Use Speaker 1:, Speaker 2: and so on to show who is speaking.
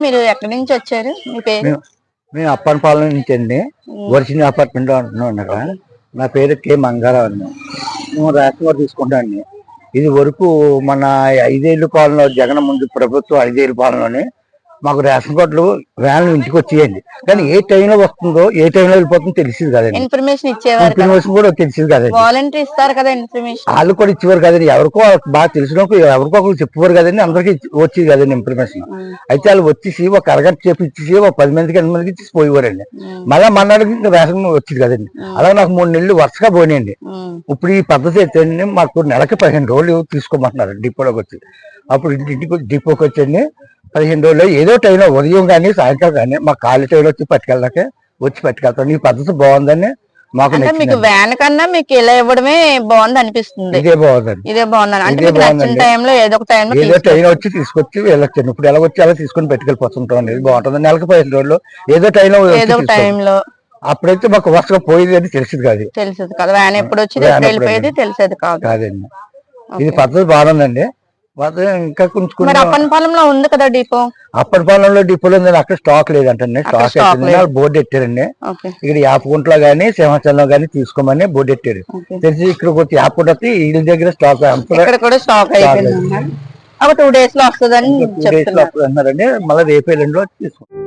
Speaker 1: మీరు ఎక్కడి నుంచి వచ్చారు? మీ పేరు?
Speaker 2: మేము అప్పనపాలెం నుంచి అండి. వర్షిని అపార్ట్మెంట్ ఉంటున్నాం అక్కడ. నా పేరు కే మంగారావు మేము రేషన్ కార్డు తీసుకుంటాం అండి. ఇది వరకు మన ఐదేళ్ళు పాలన జగన్ ముందు ప్రభుత్వం ఐదేళ్ళు పాలనలోనే మాకు రేషన్ కార్డులు వ్యాన్లు ఇంటికి వచ్చేయండి కానీ ఏ టైంలో వస్తుందో ఏ టైంలో వెళ్ళిపోతుందో తెలిసింది కదండి.
Speaker 1: ఇన్ఫర్మేషన్ ఇచ్చేవారు
Speaker 2: ఇన్ఫర్మేషన్ కూడా తెలిసింది కదండి.
Speaker 1: వాలంటీర్ ఇస్తారు కదా ఇన్ఫర్మేషన్
Speaker 2: వాళ్ళు కూడా ఇచ్చేవారు కదండి. ఎవరికో బాగా తెలిసిన ఎవరికో ఒకరు చెప్పేవారు కదండి. అందరికి వచ్చేది కదండి ఇన్ఫర్మేషన్ అయితే వాళ్ళు వచ్చేసి ఒక అరగంట సేపు ఇచ్చేసి ఒక పది మందికి ఎనిమిది మందికి ఇచ్చేసి పోయేవారండి. మళ్ళా మన్నాడికి ఇంకా రేషన్ వచ్చింది కదండి. అలా నాకు మూడు నెలలు వరుసగా పోయినాయండి. ఇప్పుడు ఈ పద్ధతి అయితే మాకు నెలకి పదిహేను రోజులు తీసుకోమంటున్నారు డిపోలోకి వచ్చి. అప్పుడు ఇంటికి డిపోకి వచ్చండి పదిహేను రోజులు ఏదో టైంలో ఉదయం కానీ సాయంకాలం కానీ మా ఖాళీ టైంలో వచ్చి పట్టుకెళ్ళాకే వచ్చి పట్టుకెళ్తాను ఈ పద్ధతి బాగుందని మాకు
Speaker 1: మీకు వ్యాన్ కన్నా మీకు ఇలా ఇవ్వడమే బాగుంది అనిపిస్తుంది
Speaker 2: ఇదే బాగుందండి.
Speaker 1: ఇదే బాగుంది అంటే
Speaker 2: ఇదే
Speaker 1: మీకు నచ్చిన
Speaker 2: బాగుందండి.
Speaker 1: టైంలో ఏదో ఒక టైంలో
Speaker 2: ఏదో టైం వచ్చి తీసుకొచ్చి వెళ్ళొచ్చాను ఇప్పుడు ఎలా వచ్చి అలా తీసుకొని పెట్టుకెళ్ళిపోతుంటాం అనేది బాగుంటుంది. నెలకు పదిహేను రోజులు ఏదో టైంలో వచ్చి
Speaker 1: ఏదో ఒక. టైంలో
Speaker 2: అప్పుడైతే మాకు వరుసగా పోయేది అని తెలిసింది కాదు.
Speaker 1: తెలిసేది కదా. వ్యాన్ ఎప్పుడు వచ్చి తెలిసేది కాదు.
Speaker 2: కాదండి. ఇది పద్ధతి బాగుందండి. ఇంకా కొంచెం
Speaker 1: అప్పనపాలెంలో ఉంది కదా డిపో?
Speaker 2: అప్పటి పాలనలో డిపోలో ఉందండి అక్కడ స్టాక్ లేదంటండి. స్టాక్ బోర్డు ఎట్టారండి ఇక్కడ యాపగుంటలో గానీ సింహాచలంలో గానీ తీసుకోమని బోర్డు ఎట్టారు తెలిసి ఇక్కడ వచ్చి యాపగుంట వస్తే వీళ్ళ దగ్గర స్టాక్
Speaker 1: ఇక్కడ కూడా స్టాక్ అయిపోయింది. ఒక టూ డేస్లో వస్తుందని
Speaker 2: టూ డేస్లో
Speaker 1: చెప్తున్నారు.
Speaker 2: అప్పుడు అన్నారండి మళ్ళీ రేపు ఎల్లుండిలో తీసుకుంటాం